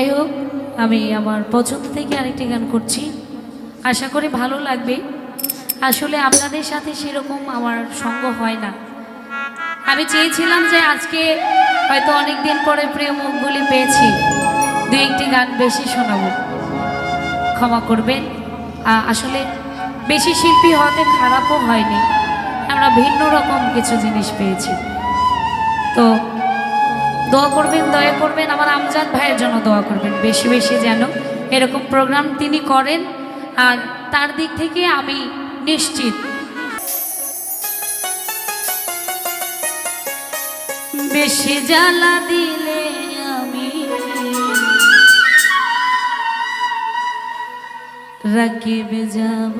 যাই হোক, আমি আমার পছন্দ থেকে আরেকটি গান করছি। আশা করি ভালো লাগবে। আসলে আপনাদের সাথে সেরকম আমার সঙ্গ হয় না। আমি চেয়েছিলাম যে আজকে হয়তো অনেক দিন পরে প্রিয় মুখগুলি পেয়েছি। দু একটি গান বেশি শোনাবো। ক্ষমা করবেন। আসলে বেশি শিল্পী হতে খারাপও হয়নি। আমরা ভিন্ন রকম কিছু জিনিস পেয়েছি। তো দোয়া করবেন, দয়া করবেন। আমার আমজাদ ভাইয়ের জন্য দোয়া করবেন, বেশি বেশি যেন এরকম প্রোগ্রাম তিনি করেন। আর তার দিক থেকে আমি নিশ্চিত। বেশি জ্বালা দিলে আমি রাকিব যাব।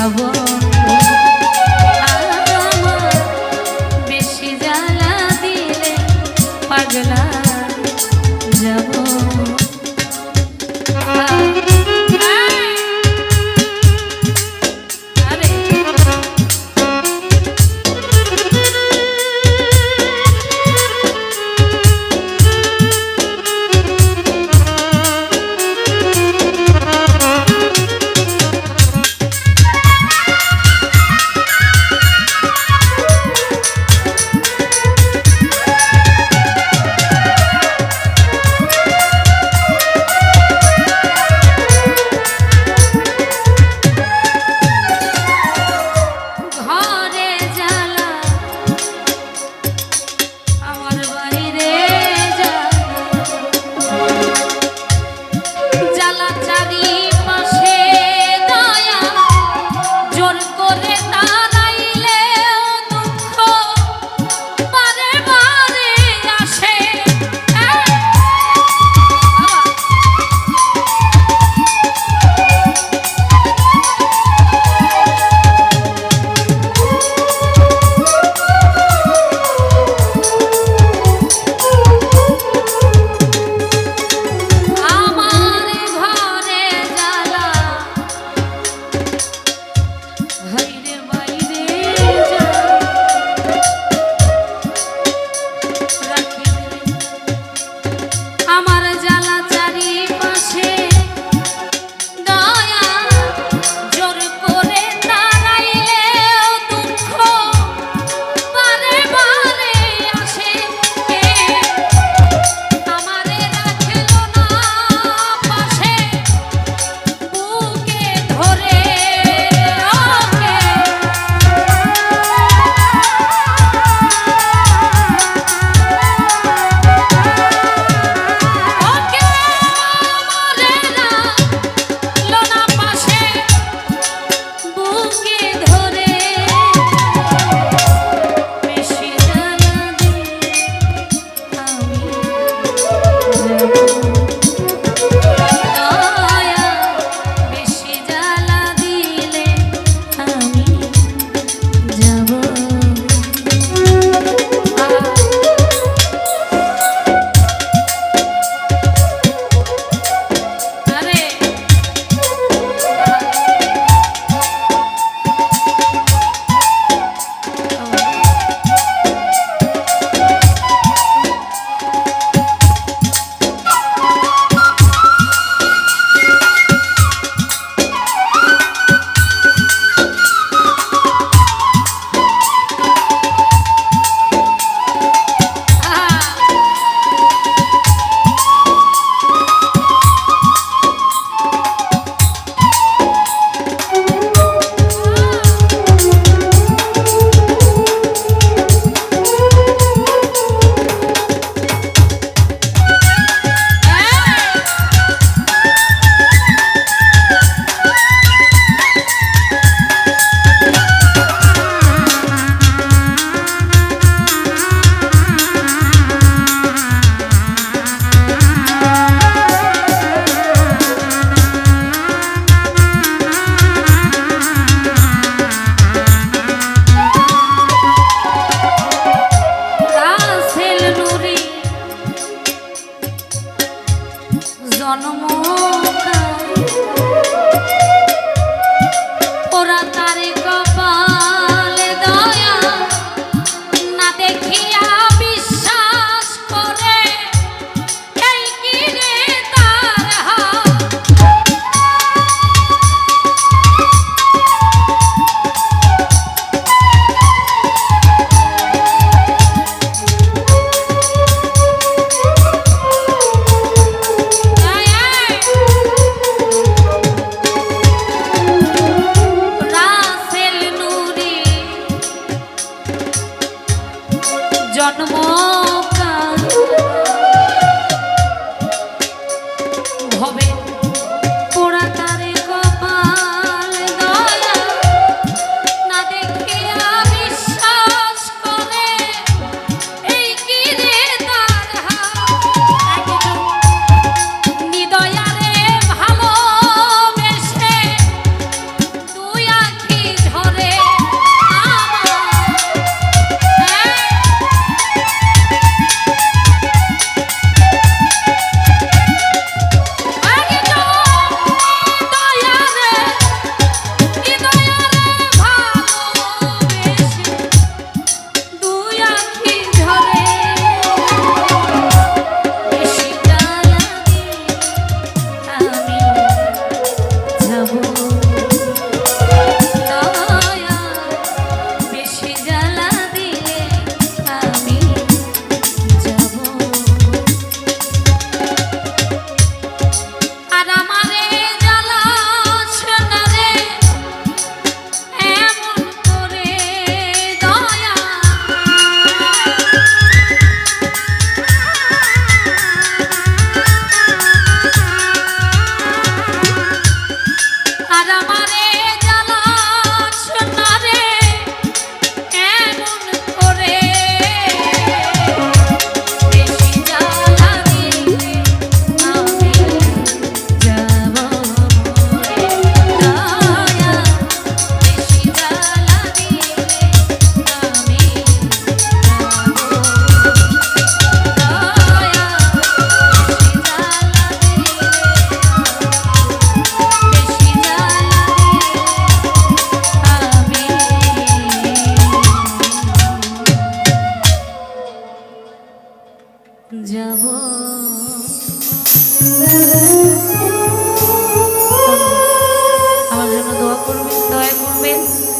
যাব জন্ম